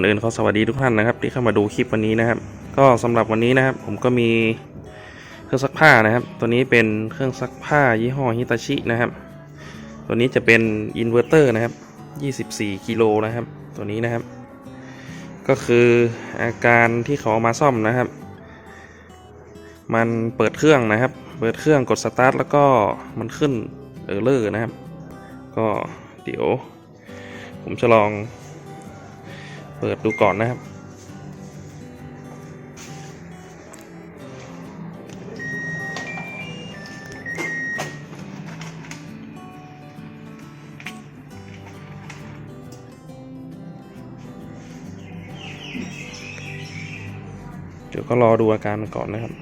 อนอื่นขอสวัสดีทุกท่านนะครับ ที่เข้ามาดูคลิปวันนี้นะครับ ก็สำหรับวันนี้นะครับ ผมก็มีเครื่องซักผ้านะครับ ตัวนี้เป็นเครื่องซักผ้ายี่ห้อฮิตาชินะครับ ตัวนี้จะเป็นอินเวอร์เตอร์นะครับ 24 กิโลนะครับ ตัวนี้นะครับ ก็คืออาการที่เขาเอามาซ่อมนะครับ มันเปิดเครื่องนะครับ เปิดเครื่องกดสตาร์ทแล้วก็มันขึ้นเออร์เลอร์นะครับ ก็เดี๋ยว ผมจะลอง เปิดดูก่อนนะครับ เดี๋ยวก็รอดูอาการมันก่อนนะครับ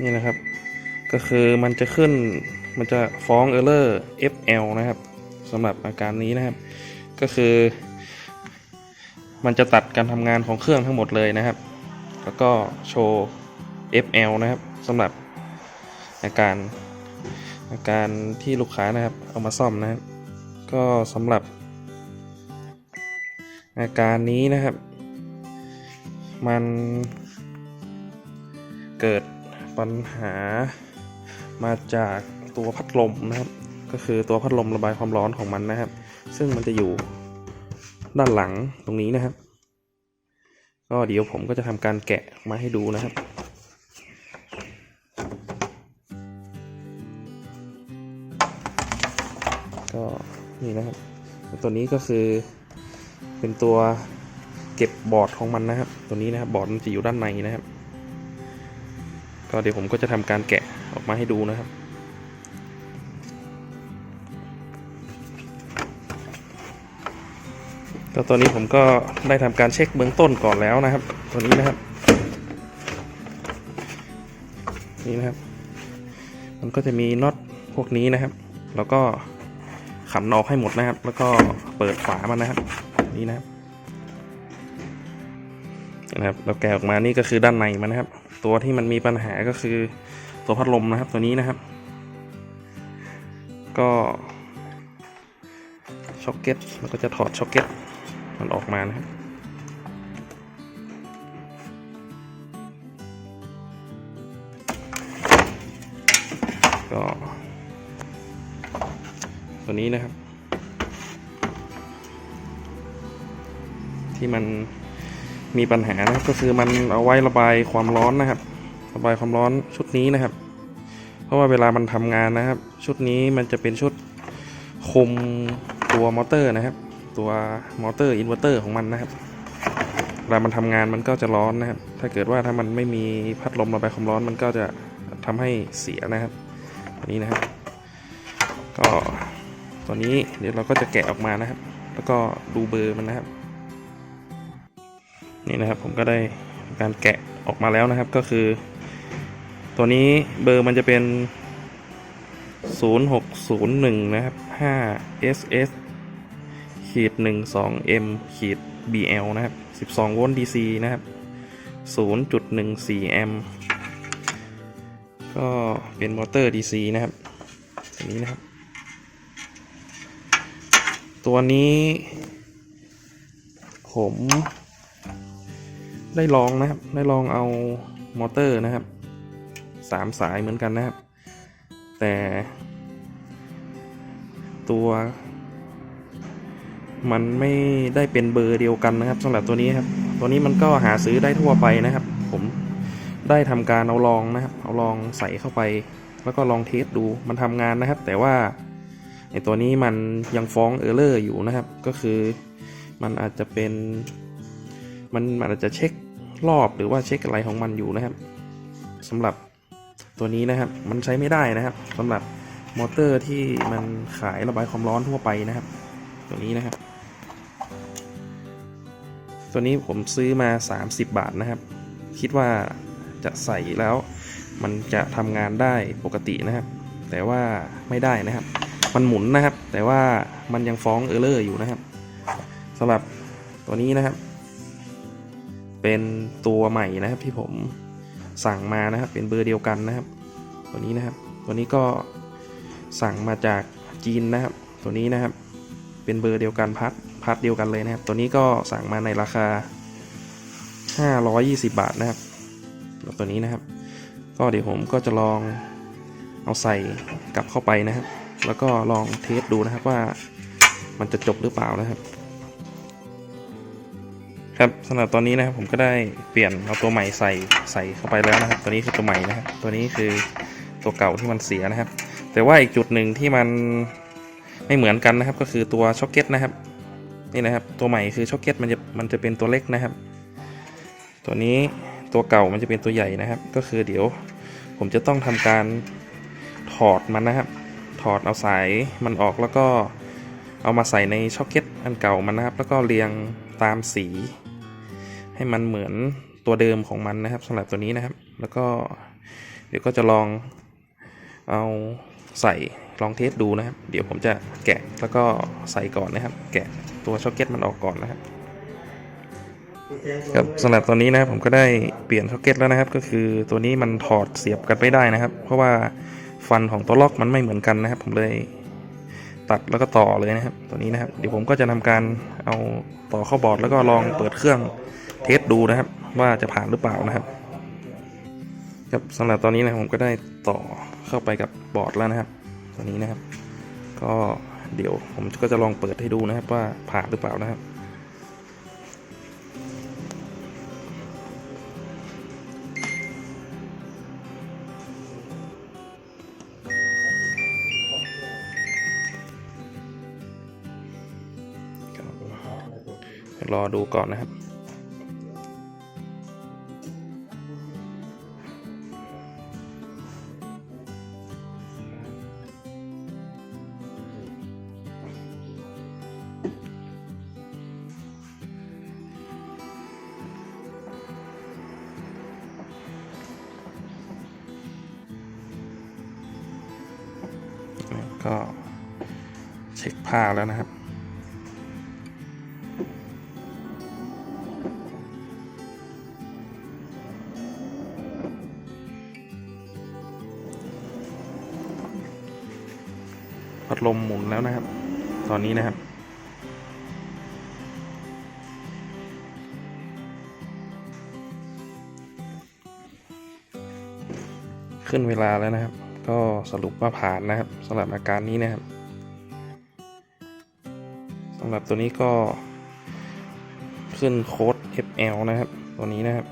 นี่นะครับ ก็คือมันจะขึ้นมันจะฟ้อง error FL นะครับสำหรับอาการนี้นะครับ ก็คือ มันจะตัดการทำงานของเครื่องทั้งหมดเลยนะครับ แล้วก็โชว์ FL นะครับสำหรับอาการอาการที่ลูกค้านะครับ เอามาซ่อมนะครับ ก็สำหรับ อาการนี้นะครับ มันเกิด ปัญหามาจากตัวพัดลมนะครับ ก็คือตัวพัดลมระบายความร้อนของมันนะครับ ซึ่งมันจะอยู่ด้านหลังตรงนี้นะครับ ก็เดี๋ยวผมก็จะทำการแกะมาให้ดูนะครับก็นี่นะครับ ตัวนี้ก็คือเป็นตัวเก็บบอร์ดของมันนะครับ ตัวนี้นะครับบอร์ดมันจะอยู่ด้านในนะครับ ก็เดี๋ยวผมก็จะทำการแกะออกมาให้ดูนะครับ ก็ตอนนี้ผมก็ได้ทำการเช็คเบื้องต้นก่อนแล้วนะครับ ตัวนี้นะครับ นี่นะครับ มันก็จะมีน็อตพวกนี้นะครับ แล้วก็ขันออกให้หมดนะครับ แล้วก็เปิดฝามันนะครับ นี่นะครับนะครับเราแกะออกมานี่ก็คือด้านในมันนะครับ ตัวที่มันมีปัญหาก็คือตัวพัดลมนะครับตัวนี้นะครับ ก็ช็อคเก็ตเราก็จะถอดช็อคเก็ตมันออกมานะครับก็ตัวนี้นะครับ ที่มัน มีปัญหานะครับ ก็คือมันเอาไว้ระบายความร้อนนะครับ ระบายความร้อนชุดนี้นะครับ เพราะว่าเวลามันทำงานนะครับ ชุดนี้มันจะเป็นชุดคุมตัวมอเตอร์นะครับ ตัวมอเตอร์อินเวอร์เตอร์ของมันนะครับเวลามันทำงานมันก็จะร้อนนะครับ ถ้าเกิดว่าถ้ามันไม่มีพัดลมระบายความร้อนมันก็จะทำให้เสียนะครับตัวนี้นะครับ ก็ตัวนี้เดี๋ยวเราก็จะแกะออกมานะครับ แล้วก็ดูเบอร์มันนะครับ นี่นะครับผมก็ได้การแกะออกมาแล้วนะครับก็คือ ตัวนี้เบอร์มันจะเป็น 0601 นะครับ 5SS ขีด 12 M ขีด BL นะครับ 12 โวลต์ DC นะครับ 0.14 แอมป์ก็เป็นมอเตอร์ DC นะครับตัวนี้นะครับ ตัวนี้ผม ได้ลองนะครับ ได้ลองเอามอเตอร์นะครับสามสายเหมือนกันนะครับ แต่ ตัว มันไม่ได้เป็นเบอร์เดียวกันนะครับสำหรับตัวนี้ครับ ตัวนี้มันก็หาซื้อได้ทั่วไปนะครับ ผมได้ทำการเอาลองนะครับ เอาลองใส่เข้าไป แล้วก็ลองเทสดูมันทำงานนะครับ แต่ว่าไอตัวนี้มันยังฟ้องเออร์เลอร์อยู่นะครับ ก็คือมันอาจจะเป็น มันอาจจะเช็ครอบหรือว่าเช็คอะไรของมันอยู่นะครับสำหรับตัวนี้นะครับ มันใช้ไม่ได้นะครับสำหรับมอเตอร์ที่มันขายระบายความร้อนทั่วไปนะครับ ตัวนี้นะครับ ตัวนี้ผมซื้อมา 30 บาทนะครับ คิดว่าจะใส่แล้วมันจะทำงานได้ปกตินะครับ แต่ว่าไม่ได้นะครับ มันหมุนนะครับ แต่ว่ามันยังฟ้องเออร์เลอร์อยู่นะครับสำหรับตัวนี้นะครับ เป็นตัวใหม่นะครับที่ผมสั่งมานะครับ เป็นเบอร์เดียวกันนะครับ ตัวนี้นะครับ ตัวนี้ก็สั่งมาจากจีนนะครับ ตัวนี้นะครับ เป็นเบอร์เดียวกันพัดพัดเดียวกันเลยนะครับ ตัวนี้ก็สั่งมาในราคา 520 บาทนะครับแล้วตัวนี้นะครับ ก็เดี๋ยวผมก็จะลองเอาใส่กลับเข้าไปนะครับ แล้วก็ลองเทสดูนะครับว่ามันจะจบหรือเปล่านะครับ ครับสำหรับตอนนี้นะครับผมก็ได้เปลี่ยนเอาตัวใหม่ใส่ใส่เข้าไปแล้วนะครับ ตัวนี้คือตัวใหม่นะครับตัวนี้คือตัวเก่าที่มันเสียนะครับ แต่ว่าอีกจุดหนึ่งที่มันไม่เหมือนกันนะครับ ก็คือตัวช็อคเก็ตนะครับนี่นะครับตัวใหม่คือช็อคเก็ตมันจะมันจะเป็นตัวเล็กนะครับ ตัวนี้ตัวเก่ามันจะเป็นตัวใหญ่นะครับ ก็คือเดี๋ยวผมจะต้องทำการถอดมันนะครับ ถอดเอาสายมันออกแล้วก็เอามาใส่ในช็อคเก็ตอันเก่ามันนะครับ แล้วก็เรียงตามสี ให้มันเหมือนตัวเดิมของมันนะครับสำหรับตัวนี้นะครับ แล้วก็เดี๋ยวก็จะลองเอาใส่ลองเทสดูนะครับ เดี๋ยวผมจะแกะแล้วก็ใส่ก่อนนะครับ แกะตัวช็อคเก็ตมันออกก่อนนะครับครับสำหรับตอนนี้นะครับผมก็ได้เปลี่ยนซ็อกเก็ตแล้วนะครับ ก็คือตัวนี้มันถอดเสียบกันไม่ได้นะครับ เพราะว่าฟันของตัวล็อกมันไม่เหมือนกันนะครับ ผมเลยตัดแล้วก็ต่อเลยนะครับ ตัวนี้นะครับ เดี๋ยวผมก็จะทำการเอาต่อเข้าบอร์ดแล้วก็ลองเปิดเครื่อง เทสดูนะครับ ว่าจะผ่านหรือเปล่านะครับ ครับสำหรับตอนนี้นะผมก็ได้ต่อเข้าไปกับบอร์ดแล้วนะครับตัวนี้นะครับ ก็เดี๋ยวผมก็จะลองเปิดให้ดูนะครับว่าผ่านหรือเปล่านะครับรอดูก่อนนะครับ ก็เช็คผ้าแล้วนะครับ พัดลมหมุนแล้วนะครับ ตอนนี้นะครับขึ้นเวลาแล้วนะครับ ก็สรุปว่าผ่านนะครับสำหรับอาการนี้นะครับสำหรับตัวนี้ก็ขึ้นโค้ด FL นะครับ ตัวนี้นะครับ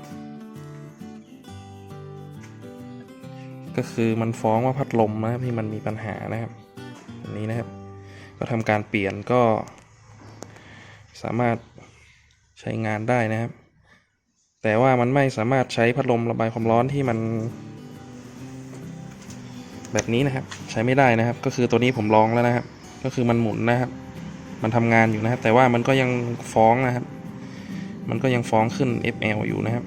ก็คือมันฟ้องว่าพัดลมนะครับที่มันมีปัญหานะครับอันนี้นะครับ ก็ทำการเปลี่ยนก็ สามารถใช้งานได้นะครับ แต่ว่ามันไม่สามารถใช้พัดลมระบายความร้อนที่มัน แบบนี้นะครับ ใช้ไม่ได้นะครับ ก็คือตัวนี้ผมลองแล้วนะครับ ก็คือมันหมุนนะครับ มันทำงานอยู่นะครับ แต่ว่ามันก็ยังฟ้องนะครับ มันก็ยังฟ้องขึ้น FL อยู่นะครับ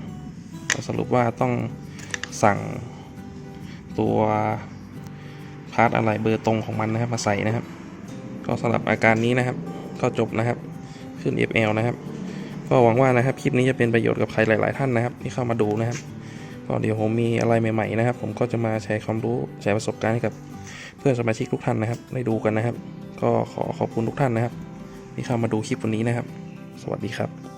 ก็สรุปว่าต้องสั่งตัวพาร์ทอะไรเบอร์ตรงของมันนะครับ มาใส่นะครับ ก็สำหรับอาการนี้นะครับ ก็จบนะครับขึ้น FL นะครับ ก็หวังว่านะครับคลิปนี้จะเป็นประโยชน์กับใครหลาย ๆ ท่านนะครับ ที่เข้ามาดูนะครับ ก็เดี๋ยวผมมีอะไรใหม่ๆนะครับ ผมก็จะมาแชร์ความรู้แชร์ประสบการณ์ให้กับเพื่อนสมาชิกทุกท่านนะครับ ได้ดูกันนะครับ ก็ขอขอบคุณทุกท่านนะครับ ที่เข้ามาดูคลิปวันนี้นะครับ สวัสดีครับ